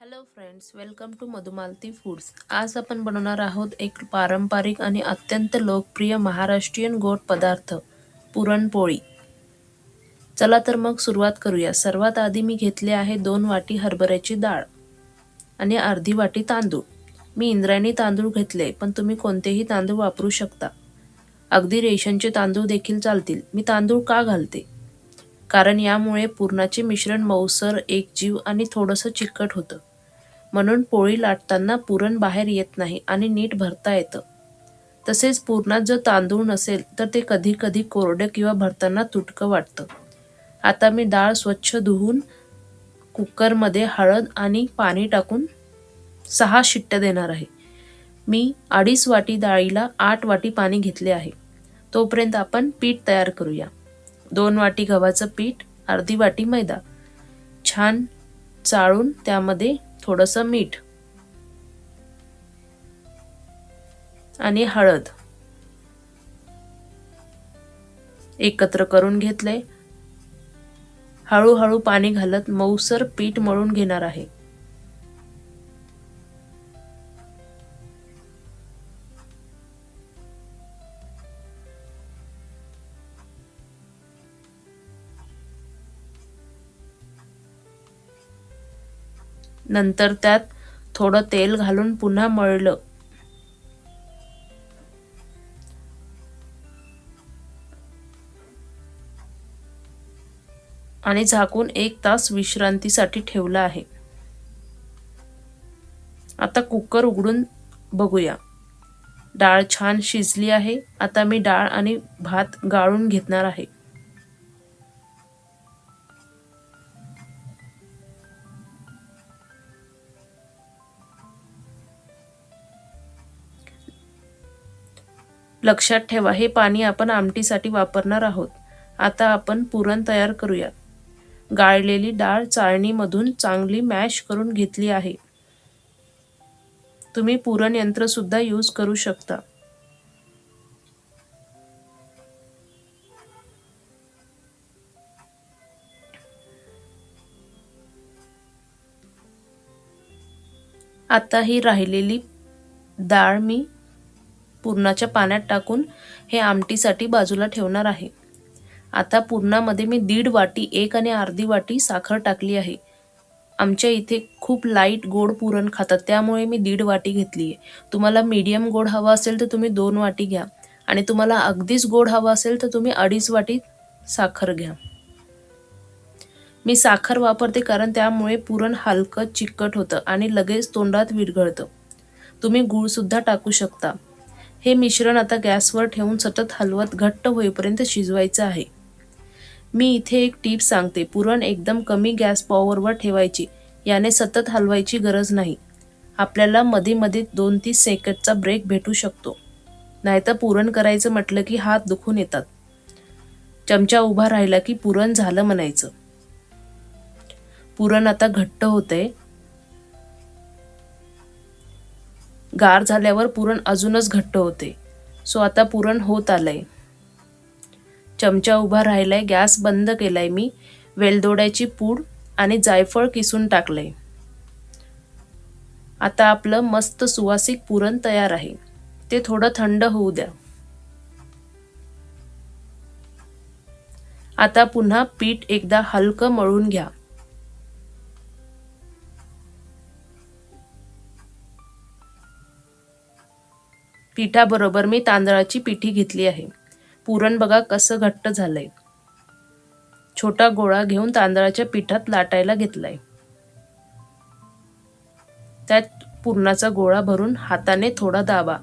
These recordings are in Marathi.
Hello friends welcome to Madhumalati foods आज आपण बनवणार आहोत एक पारंपरिक आणि अत्यंत लोकप्रिय महाराष्ट्रीयन गोड पदार्थ पुरणपोळी. चला तर मग सुरुवात करूया. सर्वात आधी मी घेतले आहे दोन वाटी हरभऱ्याची डाळ आणि अर्धी वाटी तांदूळ. मी इंद्रायणी तांदूळ घेतले पण तुम्ही कोणतेही तांदूळ वापरू शकता. अगदी रेशनचे तांदूळ देखील चालतील. मी तांदूळ का घालते? कारण यामुळे पुरणाचे मिश्रण मऊसर एकजीव आणि थोडंसं चिकट होतं. म्हणून पोळी लाटताना पुरण बाहेर येत नाही आणि नीट भरता येतं. तसेच पुरणात जर तांदूळ नसेल तर ते कधी कधी कोरडं किंवा भरताना तुटकं वाटतं. आता मी डाळ स्वच्छ धुवून कुकरमध्ये हळद आणि पाणी टाकून सहा शिट्ट्या देणार आहे. मी अडीच वाटी डाळीला आठ वाटी पाणी घेतले आहे. तोपर्यंत आपण पीठ तयार करूया. दोन वाटी गव्हाचं पीठ अर्धी वाटी मैदा. छान चाळून त्यामध्ये थोडंसं मीठ. आणि हळद. एकत्र करून घेतले हळूहळू पाणी घालत मऊसर पीठ मळून घेणार आहे. नंतर त्यात थोडं तेल घालून पुन्हा मळलं. आणि झाकून एक तास विश्रांतीसाठी ठेवलं आहे. आता कुकर उघडून बघूया. डाळ छान शिजली आहे. आता मी डाळ आणि भात गाळून घेणार आहे. लक्षात ठेवा हे पाणी आपण आमटीसाठी वापरणार आहोत. आता आपण पुरण तयार करूया गाळलेली डाळ चाळणीमधून चांगली मॅश करून घेतली आहे. तुम्ही पुरण यंत्र सुद्धा यूज करू शकता. आता ही राहिलेली डाळ मी पुरणाच्या पाण्यात टाकून हे आमटीसाठी बाजूला ठेवणार आहे. आता पुरणामध्ये मी दीड वाटी एक आणि अर्धी वाटी साखर टाकली आहे. आमच्या इथे खूप लाइट गोड पुरण खातात त्यामुळे मी दीड वाटी घेतली आहे. तुम्हाला मीडियम गोड हवा असेल तर तुम्ही दोन वाटी घ्या. आणि तुम्हाला अगदीच गोड हवा असेल तर तुम्ही अडीच वाटी साखर घ्या. मी साखर वापरते कारण त्यामुळे पुरण हलकं चिकट होतं आणि लगेच तोंडात विरघळतं. तुम्ही गूळसुद्धा टाकू शकता. हे मिश्रण आता गॅसवर ठेवून सतत हलवत घट्ट होईपर्यंत शिजवायचं आहे. मी इथे एक टीप सांगते. पुरण एकदम कमी गॅस पॉवरवर ठेवायची. याने सतत हलवायची गरज नाही. आपल्याला मध्ये मध्ये दोन तीस सेकंदचा ब्रेक भेटू शकतो. नाहीतर पुरण करायचं म्हटलं की हात दुखून येतात. चमचा उभा राहिला की पुरण झालं म्हणायचं. पुरण आता घट्ट होतंय. गार झाल्यावर पुरण अजूनच घट्ट होते. सो आता पुरण होत आलंय. चमचा उभा राहिलाय गॅस बंद केलाय मी. वेलदोड्याची पूड आणि जायफळ किसून टाकलंय. आता आपलं मस्त सुवासिक पुरण तयार आहे. ते थोडं थंड होऊ द्या. आता पुन्हा पीठ एकदा हलकं मळून घ्या. पिठाबरोबर मी तांदळाची पिठी घेतली आहे. पुरण बघा कसं घट्ट झालंय. छोटा गोळा घेऊन तांदळाच्या पिठात लाटायला घेतलाय. त्यात पुरणाचा गोळा भरून हाताने थोडा दाबा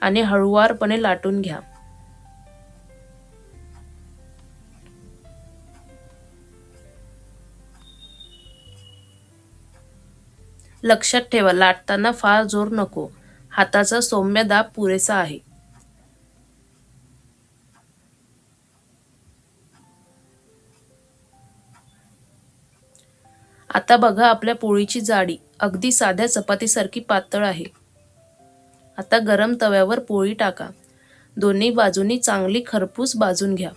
आणि हळुवारपणे लाटून घ्या. लक्षात ठेवा लाटताना फार जोर नको. हाताचा सौम्य दाब पुरेसा आहे. आता बघा आपल्या पोळीची जाडी. अगदी साध्या चपातीसारखी पातळ आहे. आता गरम तव्यावर पोळी टाका. दोन्ही बाजूनी चांगली खरपूस भाजून घ्या.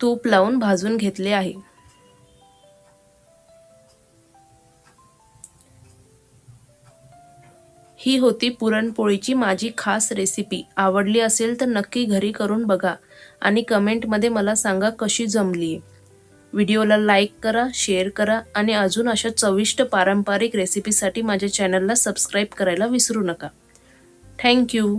तूप लावून भाजून घेतले आहे. ही होती पुरणपोळीची माझी खास रेसिपी आवडली असेल तर नक्की घरी करून बघा आणि कमेंटमध्ये मला सांगा कशी जमली व्हिडिओला लाईक करा शेअर करा आणि अजून अशा चविष्ट पारंपरिक रेसिपीसाठी माझ्या चॅनलला सबस्क्राईब करायला विसरू नका. थँक्यू